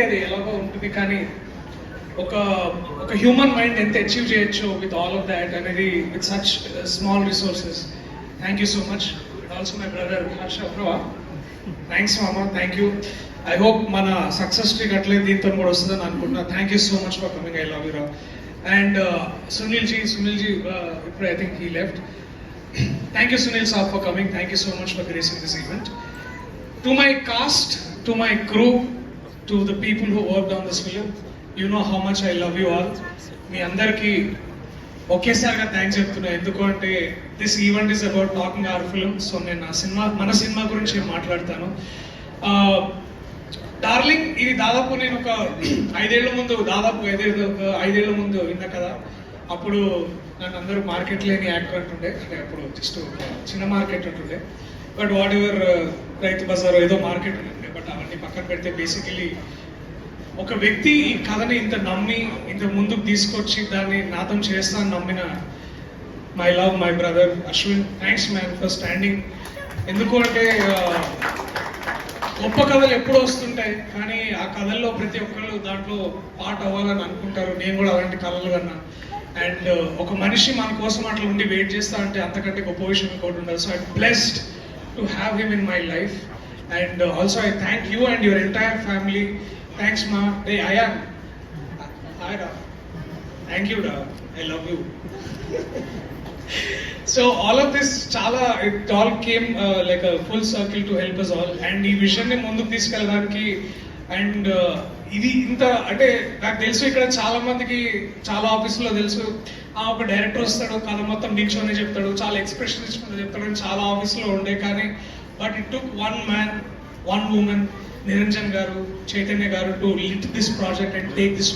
అందరికీ అది ఎలాగో ఉంటుంది కానీ ఒక ఒక హ్యూమన్ మైండ్ ఎంత అచీవ్ చేయొచ్చు విత్ ఆల్ ఆఫ్ దాట్ అనేది with such small resources thank you so much also my brother Harsha bro thanks మామ థ్యాంక్ యూ ఐ హోప్ మన సక్సెస్ స్ట్రీక్ అట్లే దీంతో కూడా వస్తుందని అనుకుంటున్నా. Thank you so much for coming I love you and Sunil ji Sunil ji ఇప్పుడు I think he left thank you Sunil sir for coming thank you so much for gracing this event to my cast to my crew to the people who work on this film you know how much I love you all మీ అందరికీ ఒకేసారిగా thanks చెప్తున్నా. ఎందుకంటే this event is about talking our film so నేను నా సినిమా మన సినిమా గురించి మాట్లాడతాను. డార్లింగ్ ఇది దాదాపు నేను ఒక ఐదేళ్ళ ముందు దాదాపు ఐదేళ్ళ ఐదేళ్ళ ముందు విన్నా కదా అప్పుడు నన్ను అందరూ మార్కెట్ లేని యాక్టర్ అంటుండే. అంటే అప్పుడు జస్ట్ చిన్న మార్కెట్ uh, ఉంటుండే but whatever Rythu Bazar ఏదో మార్కెట్ ఉంటుండే. పక్కన పెడితే బేసికలీ ఒక వ్యక్తి ఈ కథని ఇంత నమ్మి ఇంత ముందుకు తీసుకొచ్చి దాన్ని నాతం చేస్తా అని నమ్మిన my love my brother Ashwin thanks man for standing ఎందుకు అంటే గొప్ప కథలు ఎప్పుడు వస్తుంటాయి కానీ ఆ కథల్లో ప్రతి ఒక్కళ్ళు దాంట్లో పాట్ అవ్వాలని అనుకుంటారు. నేను కూడా అలాంటి కళలు కన్నా అండ్ ఒక మనిషి మన కోసం అట్లా ఉండి వెయిట్ చేస్తా అంటే అంతకంటే గొప్ప విషయం ఇంకోటి ఉండదు so I blessed to have him in my life and also I thank you and your entire family thanks మా డే అయాన్ హాయ్ రా థ్యాంక్ యూ డా I love you so all of this చాలా it all came like full circle to help us all and ఈ విషయాన్ని ముందుకు తీసుకెళ్ళడానికి and uh, ఇది ఇంత అంటే నాకు తెలుసు ఇక్కడ చాలా మందికి చాలా ఆఫీసులో తెలుసు. ఆ ఒక డైరెక్టర్ వస్తాడు కథ మొత్తం నిల్చొని చెప్తాడు చాలా ఎక్స్ప్రెషన్ ఇచ్చుకుంటూ చెప్తాడు అని చాలా ఆఫీసులో ఉండే. కానీ but it took one man one woman Niranjan garu Chaitanya garu to lit this project and take this